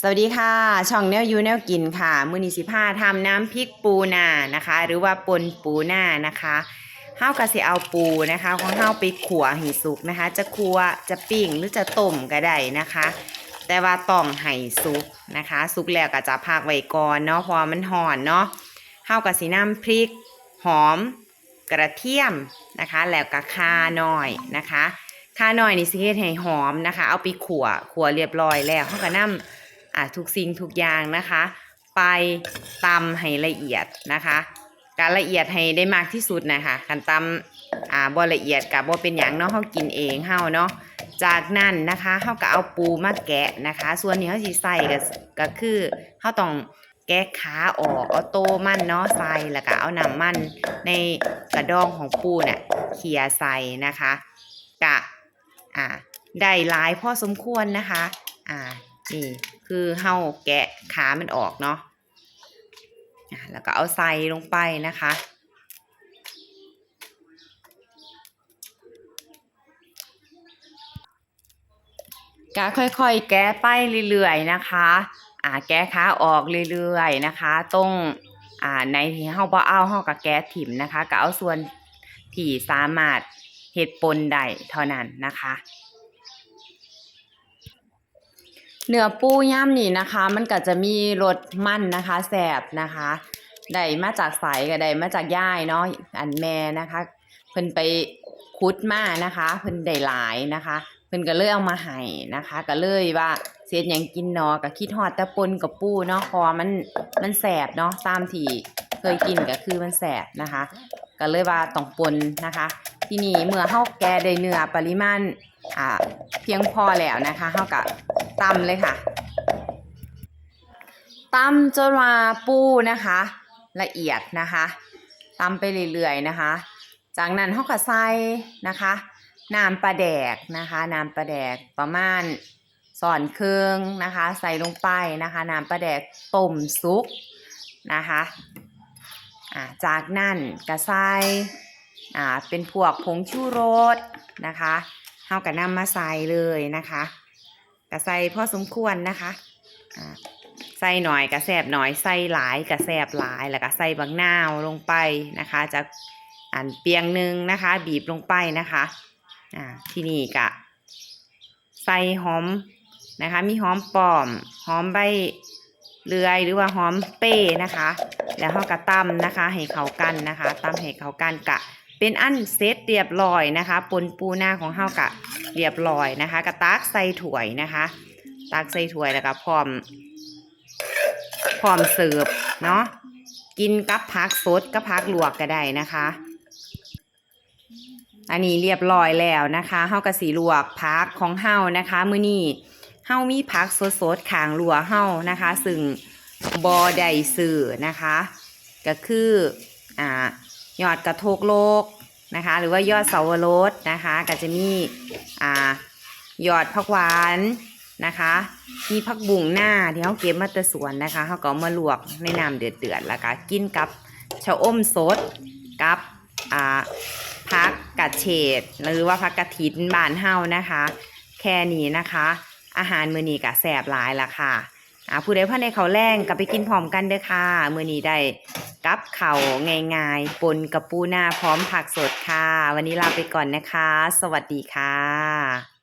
สวัสดีค่ะ ช่องแนวยูแนวกินค่ะ มือนิสิผ้าทำน้ำพริกปูนานะคะ หรือว่าปนปูนานะคะเฮาวกะสิเอาปูนะคะของเฮาไปขัวให้สุกนะคะ จะขัวจะปิ้งหรือจะต้มก็ได้นะคะ แต่ว่าต้องให้สุกนะคะสุกแล้วก็จะพักไว้ก่อนเนาะเพราะมันห่อนเนาะเฮาวกะสิน้ำพริก หอม กระเทียมนะคะ แล้วก็ข่าหน่อยนะคะข่าหน่อยนี่สิเฮ็ดให้หอมนะคะ เอาไปขัวขัวเรียบร้อยแล้วเฮาก็นำ อะทุกสิ่งทุกอย่างนะคะ ไปตำให้ละเอียดนะคะ การละเอียดให้ได้มากที่สุดนะคะการตำอ่าบ่ละเอียดกับบ่เป็นอย่างเนาะเฮากินเองเฮาเนาะจากนั้นนะคะเฮาก็เอาปูมาแกะนะคะ ส่วนนี้เฮาสิใส่ก็ก็คือเฮาต้องแกะขาออกเอาโตมันเนาะใส่แล้วก็เอาน้ำมันในกระดองของปูน่ะเขี่ยใส่นะคะกะอ่าได้หลายพอสมควรนะคะ อ่านี่ คือเฮาแกะขามันออกเนาะแล้วก็เอาใส่ลงไปนะคะ ก็ค่อยๆ แกะไปเรื่อยๆนะคะ อ่าแกะขาออกเรื่อยๆนะคะตรงอ่าในที่เฮาบ่เอาเฮาก็แกะถิ่มนะคะก็เอาส่วนที่สามารถเฮ็ดปนได้เท่านั้นนะคะ เนื้อปูย่ำนี่นะคะ มันก็จะมีรสมันนะคะแสบนะคะได้มาจากใสก็ได้มาจากย่ายเนาะอันแม่นะคะ เพิ่นไปคุดมานะคะ เพิ่นได้หลายนะคะ เพิ่นก็เลยเอามาให้นะคะ ก็เลยว่าเสียดหยังกินเนาะก็คิดฮอดต่ปนกับปูเนาะเพอมันมันแสบเนาะตามที่เคยกินก็คือมันแสบนะคะ ก็เลยว่าต้องปนนะคะ ที่นี่เมื่อเฮาแกได้เนื้อปริมาณอ่าเพียงพอแล้วนะคะเฮาก็ ตำเลยค่ะตำจนว่าปูนะคะ ละเอียดนะคะตำไปเรื่อยๆนะคะ จากนั้นเฮาก็ใส่นะคะน้ำปลาแดกนะคะน้ำปลาแดกประมาณสอนเครื่องนะคะ ใส่ลงไปนะคะน้ำปลาแดกต้มซุกนะคะอ่าจากนั้นก็ใส่อ่าเป็นพวกผงชูรสนะคะเฮาก็นำมาใส่เลยนะคะ ก็ใส่พอสมควรนะคะอ่าใส่หน่อยกระแสบหน่อยใส่หลายกระแสบหลายแล้วก็ใส่บางนาวลงไปนะคะจากอันเปียงหนึ่งนะคะ บีบลงไปนะคะอ่าที่นี่กะใส่หอมนะคะ มีหอมปลอมหอมใบเลื่อยหรือว่าหอมเป้นะคะ แล้วเราก็ตำนะคะ ให้เขากันนะคะตำให้เขากันกะ เป็นอันเซตเรียบร้อยนะคะปนปูหน้าของเฮากะเรียบร้อยนะคะกระตักใส่ถ้วยนะคะตักใส่ถ้วยแล้วก็พร้อม พร้อมเสิร์ฟเนาะกินกับผักสดกับผักลวกก็ได้นะคะ อันนี้เรียบร้อยแล้วนะคะเฮากะสีลวกผักของเฮานะคะมื้อนี้เฮามีผักสดๆขางลัวเฮานะคะ ซึ่งบอได้ซื้อนะคะ ก็คืออ่า ยอดกระโทกโลกนะคะ หรือว่ายอดเสาวรสนะคะก็จะมีอ่ายอดผักหวานนะคะ มีผักบุ้งหน้าที่เขาเก็บมาต่สวนนะคะเขาก็เอมาลวกในน้ำเดือดๆแล้วก็กินกับชะอมสดกับอ่าผักกระเฉดหรือว่าผักกระถินบานเฮานะคะ แค่นี้นะคะ อาหารมื้อนี้ก็แซ่บหลายละค่ะอ่าผู้ใดพ่อในเขาแรงก็ไปกินพร้อมกันเด้อค่ะมื้อนี้ได้ กับเขาง่ายๆปนกับปูหน้าพร้อมผักสดค่ะ วันนี้ลาไปก่อนนะคะ สวัสดีค่ะ